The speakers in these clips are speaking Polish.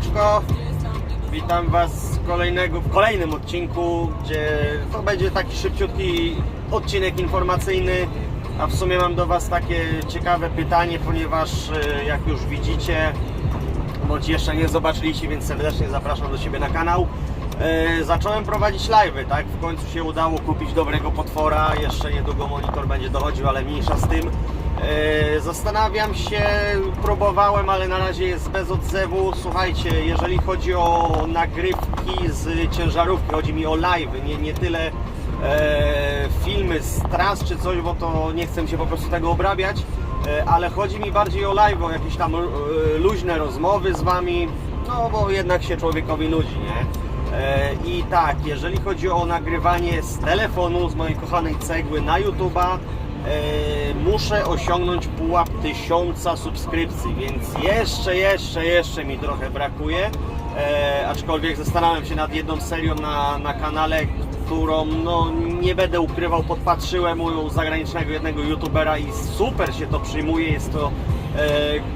Siemaneczko, witam Was z kolejnego, w kolejnym odcinku, gdzie to będzie taki szybciutki odcinek informacyjny, a w sumie mam do Was takie ciekawe pytanie, ponieważ e, jak już widzicie, bądź jeszcze nie zobaczyliście, więc serdecznie zapraszam do siebie na kanał. E, zacząłem prowadzić live'y, tak? W końcu się udało kupić dobrego potwora. Jeszcze niedługo monitor będzie dochodził, ale mniejsza z tym. E, zastanawiam się, próbowałem, ale na razie jest bez odzewu. Słuchajcie, jeżeli chodzi o nagrywki z ciężarówki, chodzi mi o live'y, nie, nie tyle e, filmy z tras czy coś, bo to nie chcę się po prostu tego obrabiać, e, ale chodzi mi bardziej o live, o jakieś tam e, luźne rozmowy z Wami, no bo jednak się człowiekowi nudzi, nie? E, I tak, jeżeli chodzi o nagrywanie z telefonu, z mojej kochanej cegły na YouTube'a, muszę osiągnąć pułap tysiąca subskrypcji, więc jeszcze, jeszcze, jeszcze mi trochę brakuje. E, aczkolwiek zastanawiam się nad jedną serią na, na kanale, którą no, nie będę ukrywał, podpatrzyłem u zagranicznego jednego youtubera i super się to przyjmuje, jest to e,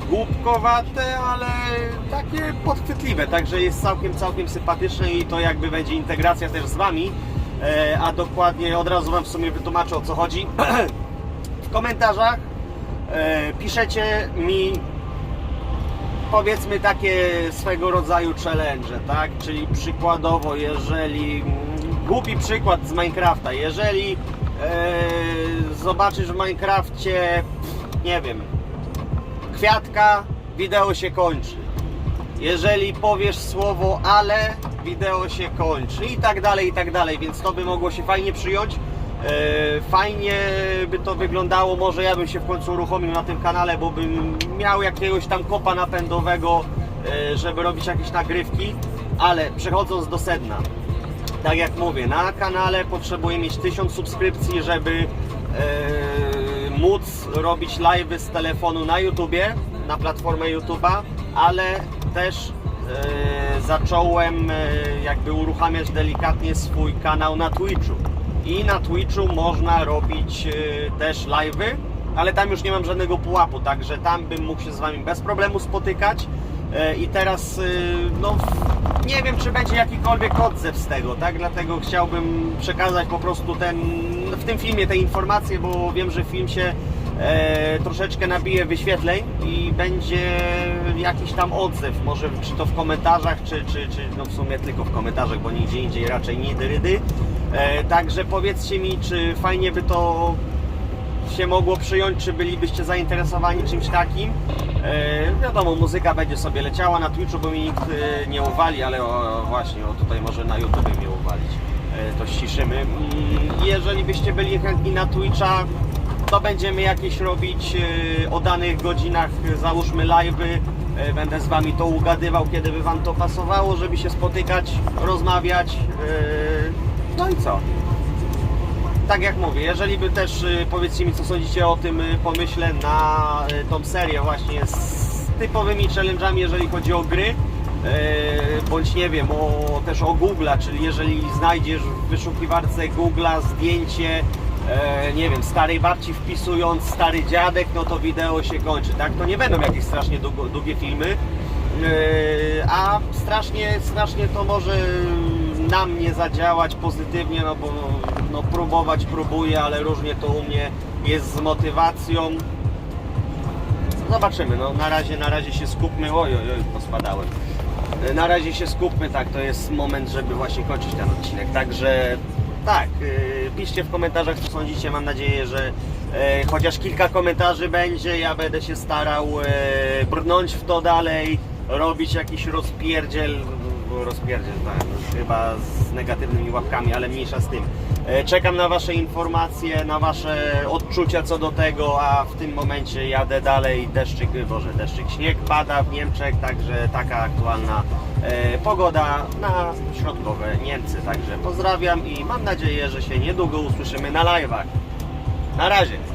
głupkowate, ale takie podchwytliwe, także jest całkiem, całkiem sympatyczne i to jakby będzie integracja też z Wami, e, a dokładnie od razu Wam w sumie wytłumaczę o co chodzi. komentarzach e, piszecie mi powiedzmy takie swego rodzaju challenge, tak? Czyli przykładowo, jeżeli głupi przykład z Minecrafta, jeżeli e, zobaczysz w Minecrafcie, nie wiem, kwiatka, wideo się kończy. Jeżeli powiesz słowo ale, wideo się kończy i tak dalej, i tak dalej, więc to by mogło się fajnie przyjąć. E, Fajnie by to wyglądało, może ja bym się w końcu uruchomił na tym kanale, bo bym miał jakiegoś tam kopa napędowego, e, żeby robić jakieś nagrywki, ale przechodząc do sedna, tak jak mówię, na kanale potrzebuję mieć 1000 subskrypcji, żeby e, móc robić live z telefonu na YouTubie, na platformę YouTube'a, ale też e, zacząłem jakby uruchamiać delikatnie swój kanał na Twitchu. I na Twitchu można robić e, też live'y, ale tam już nie mam żadnego pułapu, także tam bym mógł się z Wami bez problemu spotykać. E, I teraz, e, no, nie wiem, czy będzie jakikolwiek odzew z tego, tak? Dlatego chciałbym przekazać po prostu ten, w tym filmie te informacje, bo wiem, że film się e, troszeczkę nabije wyświetleń i będzie jakiś tam odzew, może czy to w komentarzach, czy, czy, czy no w sumie tylko w komentarzach, bo nigdzie indziej raczej nie dyrydy. E, także powiedzcie mi, czy fajnie by to się mogło przyjąć, czy bylibyście zainteresowani czymś takim. E, wiadomo, muzyka będzie sobie leciała na Twitchu, bo mi nikt e, nie uwali, ale o, właśnie, o tutaj może na YouTube mnie uwalić. E, to ściszymy. Mm, Jeżeli byście byli chętni na Twitcha, to będziemy jakieś robić e, o danych godzinach, e, załóżmy live'y. E, Będę z Wami to ugadywał, kiedy by Wam to pasowało, żeby się spotykać, rozmawiać. No i co? tak jak mówię, jeżeli by też powiedzcie mi co sądzicie o tym pomyśle na tą serię właśnie z typowymi challenge'ami, jeżeli chodzi o gry, bądź nie wiem, o, też o Google'a, czyli jeżeli znajdziesz w wyszukiwarce Google'a zdjęcie e, nie wiem, starej babci wpisując stary dziadek, no to wideo się kończy, tak? To nie będą jakieś strasznie długo, długie filmy, Yy, a strasznie, strasznie to może na mnie zadziałać pozytywnie, no bo no, próbować próbuję, ale różnie to u mnie jest z motywacją. Zobaczymy, no na razie, na razie się skupmy, oj, oj, oj, pospadałem. Yy, Na razie się skupmy, tak, to jest moment, żeby właśnie kończyć ten odcinek, także tak, yy, piszcie w komentarzach co sądzicie, mam nadzieję, że e, chociaż kilka komentarzy będzie, ja będę się starał e, brnąć w to dalej, robić jakiś rozpierdziel, rozpierdziel, tak, chyba z negatywnymi łapkami, ale mniejsza z tym. E, Czekam na Wasze informacje, na Wasze odczucia co do tego, a w tym momencie jadę dalej, deszczyk, boże, deszczyk, śnieg pada w Niemczech, także taka aktualna e, pogoda na środkowe Niemcy. Także pozdrawiam i mam nadzieję, że się niedługo usłyszymy na live'ach. Na razie.